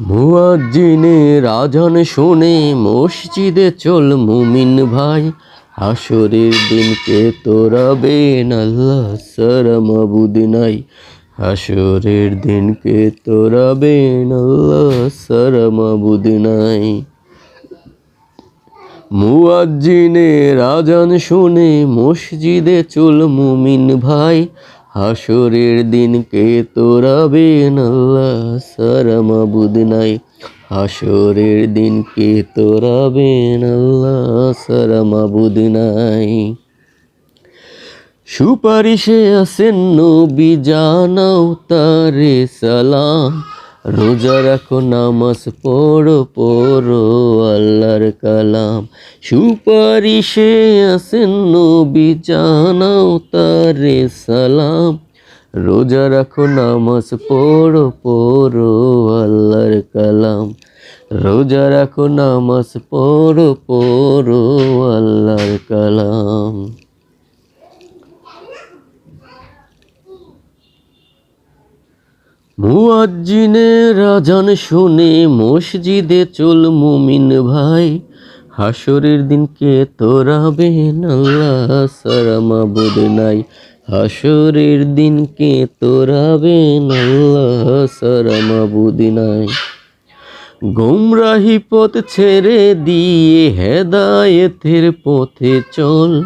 মুয়াজ্জিনের আজান শুনে মসজিদে চল মুমিন ভাই। হাসরের দিনকে তোরাবেন আল্লাহ, সারা মাবুদ নাই। হাসরের দিনকে তোরাবেন আল্লাহ, সারা মাবুদ নাই। মুয়াজ্জিনের আজান শুনে মসজিদে চল মুমিন ভাই। হাসরের দিনকে তোরাবে আল্লাহ সারা মাবুদ নাই। হাসরের দিনকে তোরাবে আল্লাহ সারা মাবুদ নাই। সুপারিশে আসেন নবী, জানাও তারে সালাম। রোজা রাখো, নামাজ পড়ো পড়ো আল্লাহর কালাম। সুপারিশে আসেন নবী, জানাও তারে সালাম। রোজা রাখো, নামাজ পড়ো পড়ো আল্লাহর কালাম। রোজা রাখো, নামাজ পড়ো পড়ো আল্লাহর কালাম। মুয়াজ্জিনের আজান শুনে মসজিদে চল মুমিন ভাই। হাসরের দিনকে তোরাবেন আল্লাহ, সারা মাবুদ নাই। হাসরের দিনকে তোরাবেন আল্লাহ, সারা মাবুদ নাই। গোমরাহি পথ ছেড়ে দিয়ে হেদায়েতের পথে চল।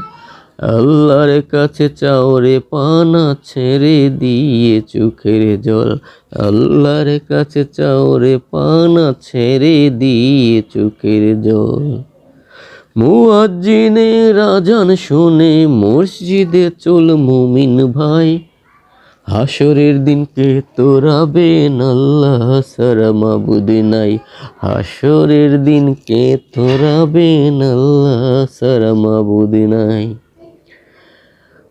আল্লাহর কাছে চাওরে পানা ছেড়ে দিয়ে চোখের জল। আল্লাহর কাছে চাওরে পানা ছেড়ে দিয়ে চোখের জল। মুয়াজ্জিনের রাজান শুনে মসজিদে চল মুমিন ভাই। হাসরের দিনকে তোরাবেন আল্লাহ সারা মাবুদ নাই। হাসরের দিনকে তোরাবেন আল্লাহ সারা মাবুদ নাই।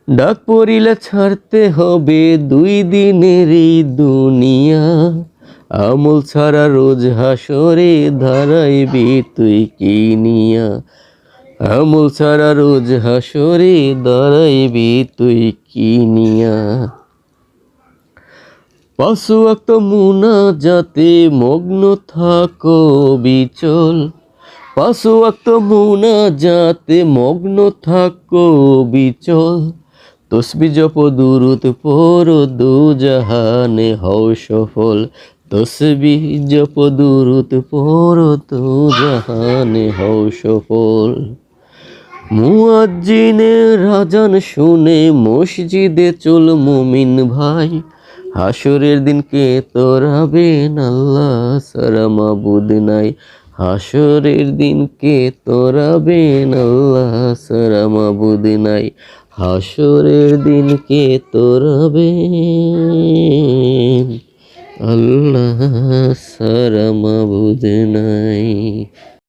ডাক পড়িলে ছাড়তে হবে দুই দিনের এই দুনিয়া। আমল ছাড়া রোজ হাসরে ধারাইবি তুই কিনিয়া আমল ছাড়া রোজ হাসরে দাঁড়াইবি তুই কিনিয়া পাশু একটা মুনা যাতে মগ্ন থাকো বিচল। পাশু একটা মুনা যাতে মগ্ন থাকো বিচল। তসবি জপ দুরুত পর দু জাহানে হও সফল। তসবি জপ দুরুত পর দু জাহানে হও সফল। মুয়াজ্জিনের রাজান শুনে মসজিদে চল মুমিন ভাই। হাসরের দিনকে তোরাবেন আল্লাহ, সারা মাবুদ নাই। হাসরের দিনকে তোরাবেন আল্লাহ, সারা মাবুদ নাই। হাসরের দিনকে তোরবে আল্লাহ সারা মাবুদ নাই।